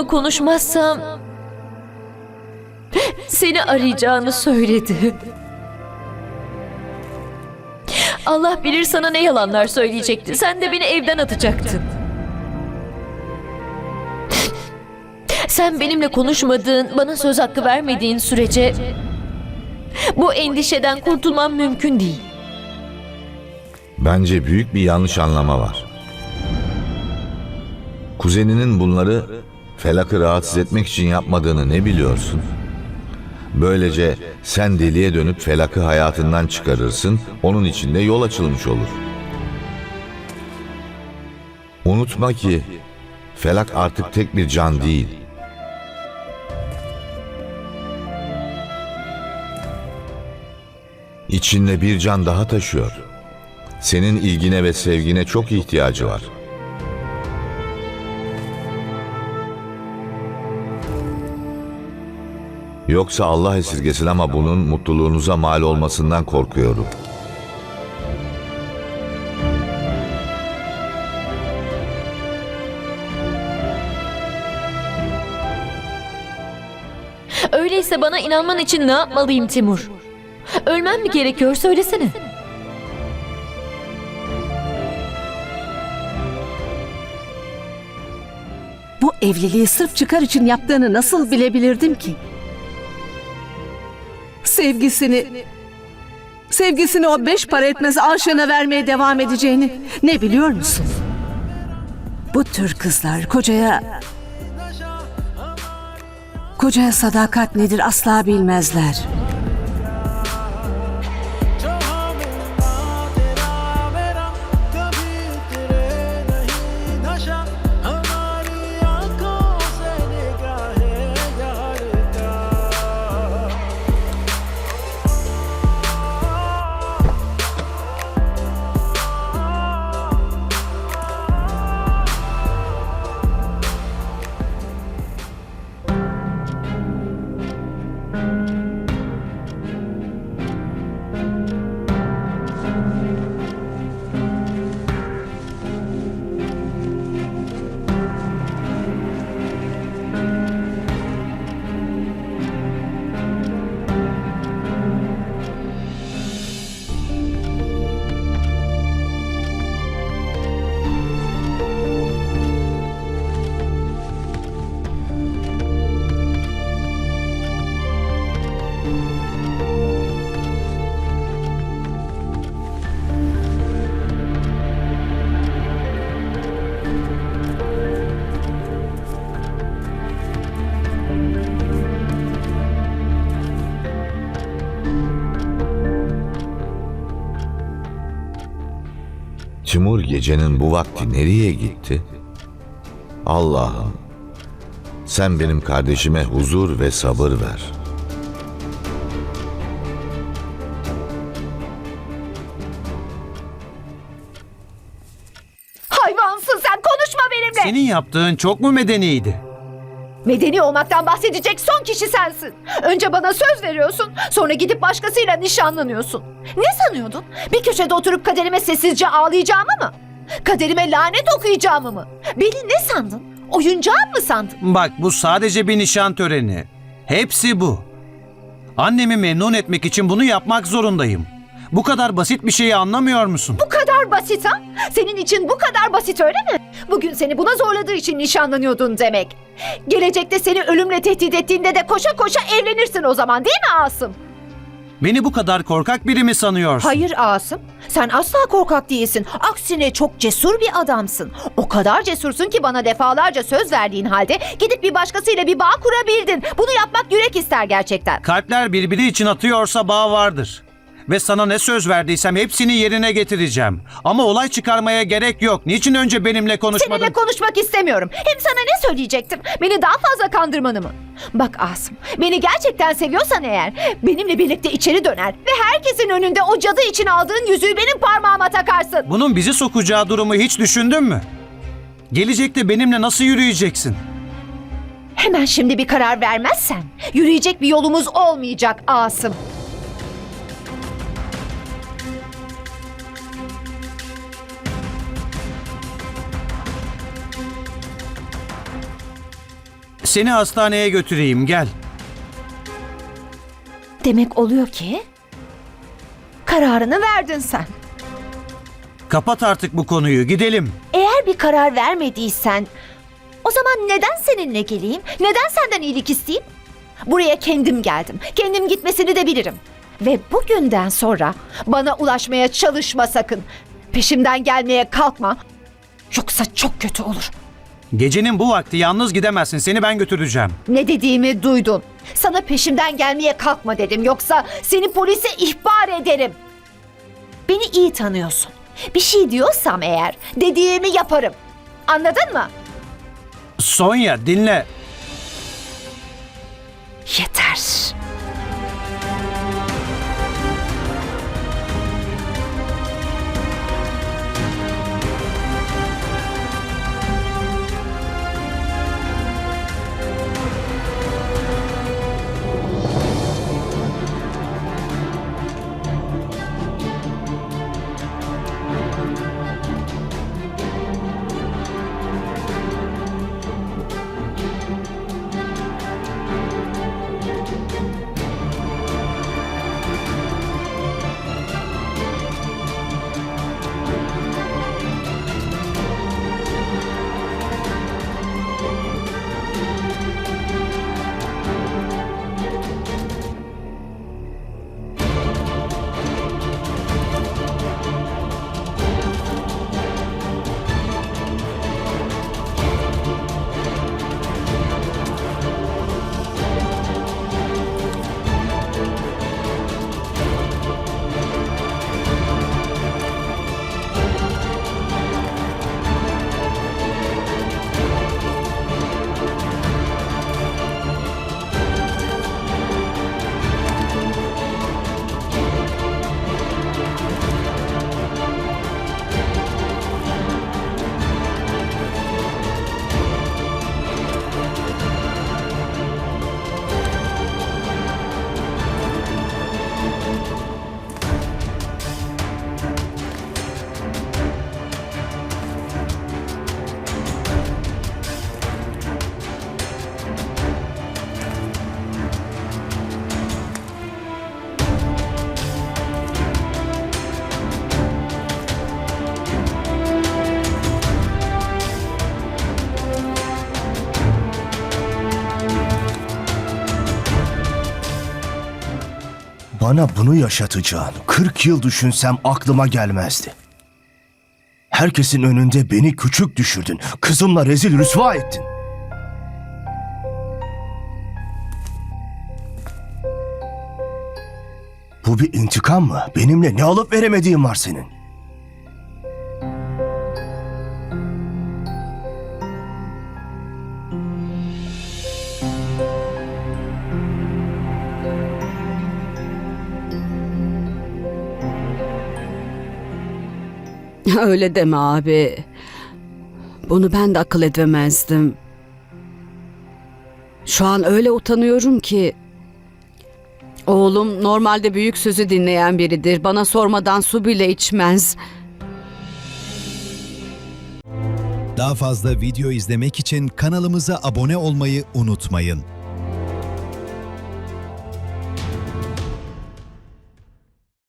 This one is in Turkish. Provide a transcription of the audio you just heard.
onunla konuşmazsam seni arayacağını söyledi. Allah bilir sana ne yalanlar söyleyecekti. Sen de beni evden atacaktın. Sen benimle konuşmadığın, bana söz hakkı vermediğin sürece bu endişeden kurtulmam mümkün değil. Bence büyük bir yanlış anlama var. Kuzeninin bunları Felak'ı rahatsız etmek için yapmadığını ne biliyorsun? Böylece sen deliye dönüp Felak'ı hayatından çıkarırsın, onun için de yol açılmış olur. Unutma ki Felak artık tek bir can değil. İçinde bir can daha taşıyor. Senin ilgine ve sevgine çok ihtiyacı var. Yoksa Allah esirgesin ama bunun mutluluğunuza mal olmasından korkuyorum. Öyleyse bana inanman için ne yapmalıyım Timur? Ölmem mi gerekiyor söylesene. Bu evliliği sırf çıkar için yaptığını nasıl bilebilirdim ki? Sevgisini, sevgisini o beş para etmez aşığına vermeye devam edeceğini ne biliyor musun? Bu tür kızlar kocaya, kocaya sadakat nedir asla bilmezler. Timur gecenin bu vakti nereye gitti? Allah'ım, sen benim kardeşime huzur ve sabır ver. Hayvansın sen konuşma benimle. Senin yaptığın çok mu medeniydi? Medeni olmaktan bahsedecek son kişi sensin. Önce bana söz veriyorsun, sonra gidip başkasıyla nişanlanıyorsun. Ne sanıyordun? Bir köşede oturup kaderime sessizce ağlayacağımı mı? Kaderime lanet okuyacağımı mı? Beni ne sandın? Oyuncağım mı sandın? Bak bu sadece bir nişan töreni. Hepsi bu. Annemi memnun etmek için bunu yapmak zorundayım. Bu kadar basit bir şeyi anlamıyor musun? Bu kadar basit ha? Senin için bu kadar basit öyle mi? Bugün seni buna zorladığı için nişanlanıyordun demek. Gelecekte seni ölümle tehdit ettiğinde de koşa koşa evlenirsin o zaman değil mi Asım? Beni bu kadar korkak biri mi sanıyorsun? Hayır Asım. Sen asla korkak değilsin. Aksine çok cesur bir adamsın. O kadar cesursun ki bana defalarca söz verdiğin halde gidip bir başkasıyla bir bağ kurabildin. Bunu yapmak yürek ister gerçekten. Kalpler birbiri için atıyorsa bağ vardır. Ve sana ne söz verdiysem hepsini yerine getireceğim. Ama olay çıkarmaya gerek yok. Niçin önce benimle konuşmadın? Seninle konuşmak istemiyorum. Hem sana ne söyleyecektim? Beni daha fazla kandırmanı mı? Bak Asım, beni gerçekten seviyorsan eğer benimle birlikte içeri döner ve herkesin önünde o cadı için aldığın yüzüğü benim parmağıma takarsın. Bunun bizi sokacağı durumu hiç düşündün mü? Gelecekte benimle nasıl yürüyeceksin? Hemen şimdi bir karar vermezsen yürüyecek bir yolumuz olmayacak Asım. Seni hastaneye götüreyim gel. Demek oluyor ki kararını verdin sen. Kapat artık bu konuyu gidelim. Eğer bir karar vermediysen o zaman neden seninle geleyim? Neden senden iyilik isteyeyim? Buraya kendim geldim. Kendim gitmesini de bilirim. Ve bugünden sonra bana ulaşmaya çalışma sakın. Peşimden gelmeye kalkma. Yoksa çok kötü olur. Gecenin bu vakti yalnız gidemezsin. Seni ben götüreceğim. Ne dediğimi duydun. Sana peşimden gelmeye kalkma dedim. Yoksa seni polise ihbar ederim. Beni iyi tanıyorsun. Bir şey diyorsam eğer dediğimi yaparım. Anladın mı? Sonya dinle. Yeter. Bana bunu yaşatacağın 40 yıl düşünsem aklıma gelmezdi. Herkesin önünde beni küçük düşürdün. Kızımla rezil rüsva ettin. Bu bir intikam mı? Benimle ne alıp veremediğin var senin? Öyle deme abi. Bunu ben de akıl edemezdim. Şu an öyle utanıyorum ki. Oğlum normalde büyük sözü dinleyen biridir. Bana sormadan su bile içmez. Daha fazla video izlemek için kanalımıza abone olmayı unutmayın.